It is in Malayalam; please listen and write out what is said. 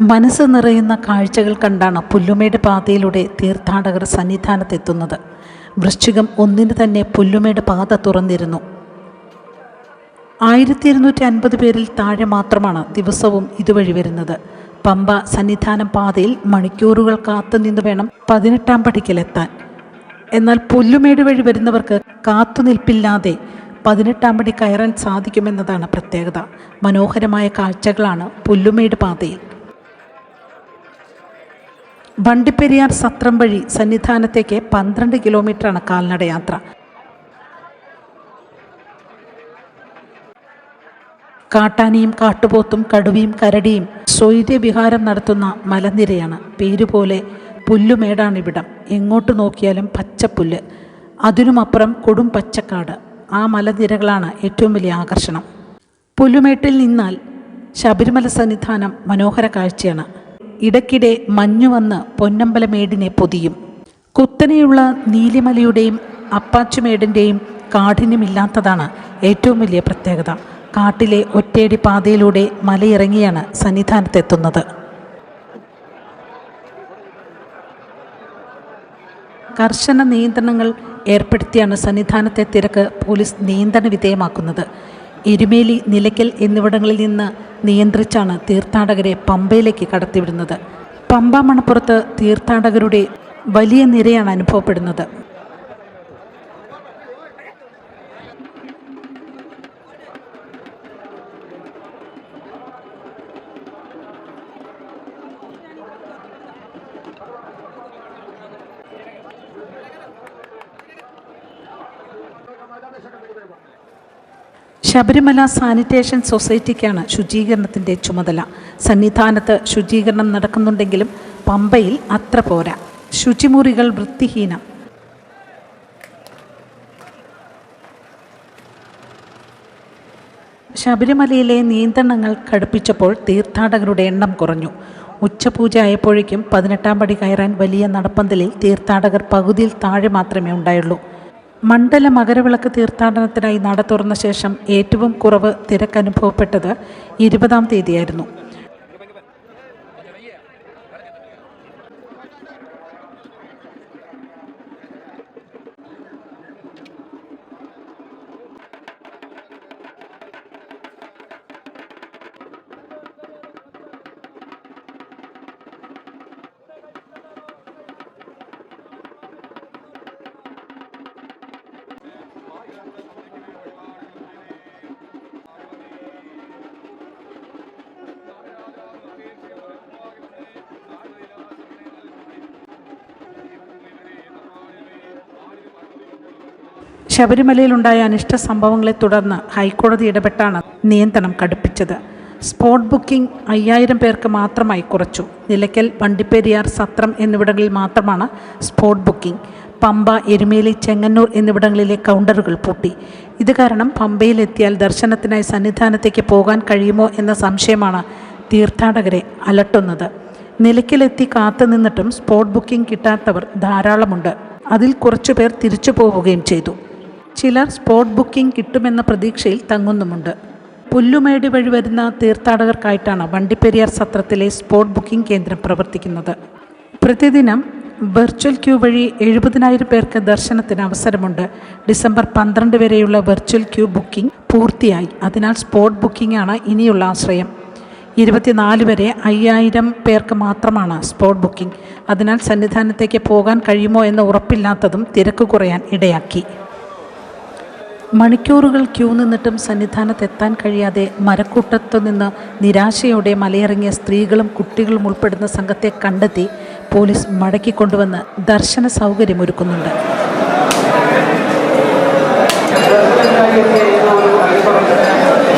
മനസ്സ് നിറയുന്ന കാഴ്ചകൾ കണ്ടാണ് പുല്ലുമേട് പാതയിലൂടെ തീർത്ഥാടകർ സന്നിധാനത്തെത്തുന്നത്. വൃശ്ചികം ഒന്നിന് തന്നെ പുല്ലുമേട് പാത തുറന്നിരുന്നു. ആയിരത്തി ഇരുന്നൂറ്റി അൻപത് പേരിൽ താഴെ മാത്രമാണ് ദിവസവും ഇതുവഴി വരുന്നത്. പമ്പ സന്നിധാനം പാതയിൽ മണിക്കൂറുകൾ കാത്തുനിന്ന് വേണം പതിനെട്ടാം പടിക്കലെത്താൻ. എന്നാൽ പുല്ലുമേട് വഴി വരുന്നവർക്ക് കാത്തുനിൽപ്പില്ലാതെ പതിനെട്ടാം പടി കയറാൻ സാധിക്കുമെന്നതാണ് പ്രത്യേകത. മനോഹരമായ കാഴ്ചകളാണ് പുല്ലുമേട് പാതയിൽ. വണ്ടിപ്പെരിയാർ സത്രം വഴി സന്നിധാനത്തേക്ക് പന്ത്രണ്ട് കിലോമീറ്ററാണ് കാൽനട യാത്ര. കാട്ടാനിയും കാട്ടുപോത്തും കടുവയും കരടിയും സ്വൈര്യവിഹാരം നടത്തുന്ന മലനിരയാണ്. പേരുപോലെ പുല്ലുമേടാണിവിടം. എങ്ങോട്ട് നോക്കിയാലും പച്ചപ്പുല്ല്. അതിനുമപ്പുറം കൊടും പച്ചക്കാട്. ആ മലനിരകളാണ് ഏറ്റവും വലിയ ആകർഷണം. പുല്ലുമേട്ടിൽ നിന്നാൽ ശബരിമല സന്നിധാനം മനോഹര കാഴ്ചയാണ്. ഇടയ്ക്കിടെ മഞ്ഞു വന്ന് പൊന്നമ്പലമേടിനെ പൊതിയും. കുത്തനെയുള്ള നീലിമലയുടെയും അപ്പാച്ചുമേടിന്റെയും കാഠിന്യമില്ലാത്തതാണ് ഏറ്റവും വലിയ പ്രത്യേകത. കാട്ടിലെ ഒറ്റയടി പാതയിലൂടെ മലയിറങ്ങിയാണ് സന്നിധാനത്തെത്തുന്നത്. കർശന നിയന്ത്രണങ്ങൾ ഏർപ്പെടുത്തിയാണ് സന്നിധാനത്തെ തിരക്ക് പോലീസ് നിയന്ത്രണ വിധേയമാക്കുന്നത്. എരുമേലി നിലയ്ക്കൽ എന്നിവിടങ്ങളിൽ നിന്ന് നിയന്ത്രിച്ചാണ് തീർത്ഥാടകരെ പമ്പയിലേക്ക് കടത്തിവിടുന്നത്. പമ്പ മണപ്പുറത്ത് തീർത്ഥാടകരുടെ വലിയ നിരയാണ് അനുഭവപ്പെടുന്നത്. ശബരിമല സാനിറ്റേഷൻ സൊസൈറ്റിക്കാണ് ശുചീകരണത്തിന്റെ ചുമതല. സന്നിധാനത്ത് ശുചീകരണം നടക്കുന്നുണ്ടെങ്കിലും പമ്പയിൽ അത്ര പോരാ. ശുചിമുറികൾ വൃത്തിഹീനം. ശബരിമലയിലെ നിയന്ത്രണങ്ങൾ കടുപ്പിച്ചപ്പോൾ തീർത്ഥാടകരുടെ എണ്ണം കുറഞ്ഞു. ഉച്ചപൂജ ആയപ്പോഴേക്കും പതിനെട്ടാം പടി കയറാൻ വലിയ നടപ്പന്തലിൽ തീർത്ഥാടകർ പകുതിയിൽ താഴെ മാത്രമേ ഉണ്ടായുള്ളൂ. മണ്ഡല മകരവിളക്ക് തീർത്ഥാടനത്തിനായി നട തുറന്ന ശേഷം ഏറ്റവും കുറവ് തിരക്കനുഭവപ്പെട്ടത് ഇരുപതാം തീയതിയായിരുന്നു. ശബരിമലയിലുണ്ടായ അനിഷ്ട സംഭവങ്ങളെ തുടർന്ന് ഹൈക്കോടതി ഇടപെട്ടാണ് നിയന്ത്രണം കടുപ്പിച്ചത്. സ്പോട്ട് ബുക്കിംഗ് അയ്യായിരം പേർക്ക് മാത്രമായി കുറച്ചു. നിലയ്ക്കൽ വണ്ടിപ്പെരിയാർ സത്രം എന്നിവിടങ്ങളിൽ മാത്രമാണ് സ്പോട്ട് ബുക്കിംഗ്. പമ്പ എരുമേലി ചെങ്ങന്നൂർ എന്നിവിടങ്ങളിലെ കൗണ്ടറുകൾ പൂട്ടി. ഇത് കാരണം പമ്പയിലെത്തിയാൽ ദർശനത്തിനായി സന്നിധാനത്തേക്ക് പോകാൻ കഴിയുമോ എന്ന സംശയമാണ് തീർത്ഥാടകരെ അലട്ടുന്നത്. നിലയ്ക്കലെത്തി കാത്തു നിന്നിട്ടും സ്പോട്ട് ബുക്കിംഗ് കിട്ടാത്തവർ ധാരാളമുണ്ട്. അതിൽ കുറച്ചുപേർ തിരിച്ചു പോവുകയും ചെയ്തു. ചിലർ സ്പോട്ട് ബുക്കിംഗ് കിട്ടുമെന്ന പ്രതീക്ഷയിൽ തങ്ങുന്നുമുണ്ട്. പുല്ലുമേടി വഴി വരുന്ന തീർത്ഥാടകർക്കായിട്ടാണ് വണ്ടിപ്പെരിയാർ സത്രത്തിലെ സ്പോട്ട് ബുക്കിംഗ് കേന്ദ്രം പ്രവർത്തിക്കുന്നത്. പ്രതിദിനം വെർച്വൽ ക്യൂ വഴി എഴുപതിനായിരം പേർക്ക് ദർശനത്തിന് അവസരമുണ്ട്. ഡിസംബർ പന്ത്രണ്ട് വരെയുള്ള വെർച്വൽ ക്യൂ ബുക്കിംഗ് പൂർത്തിയായി. അതിനാൽ സ്പോട്ട് ബുക്കിംഗ് ആണ് ഇനിയുള്ള ആശ്രയം. ഇരുപത്തിനാല് വരെ അയ്യായിരം പേർക്ക് മാത്രമാണ് സ്പോട്ട് ബുക്കിംഗ്. അതിനാൽ സന്നിധാനത്തേക്ക് പോകാൻ കഴിയുമോ എന്ന് ഉറപ്പില്ലാത്തതും തിരക്ക് കുറയാൻ ഇടയാക്കി. മണിക്കൂറുകൾ ക്യൂ നിന്നിട്ടും സന്നിധാനത്തെത്താൻ കഴിയാതെ മരക്കൂട്ടത്തു നിന്ന് നിരാശയോടെ മലയിറങ്ങിയ സ്ത്രീകളും കുട്ടികളും ഉൾപ്പെടുന്ന സംഘത്തെ കണ്ടെത്തി പോലീസ് മടക്കിക്കൊണ്ടുവന്ന് ദർശന സൗകര്യമൊരുക്കുന്നുണ്ട് നഷ്ടപ്പെട്ട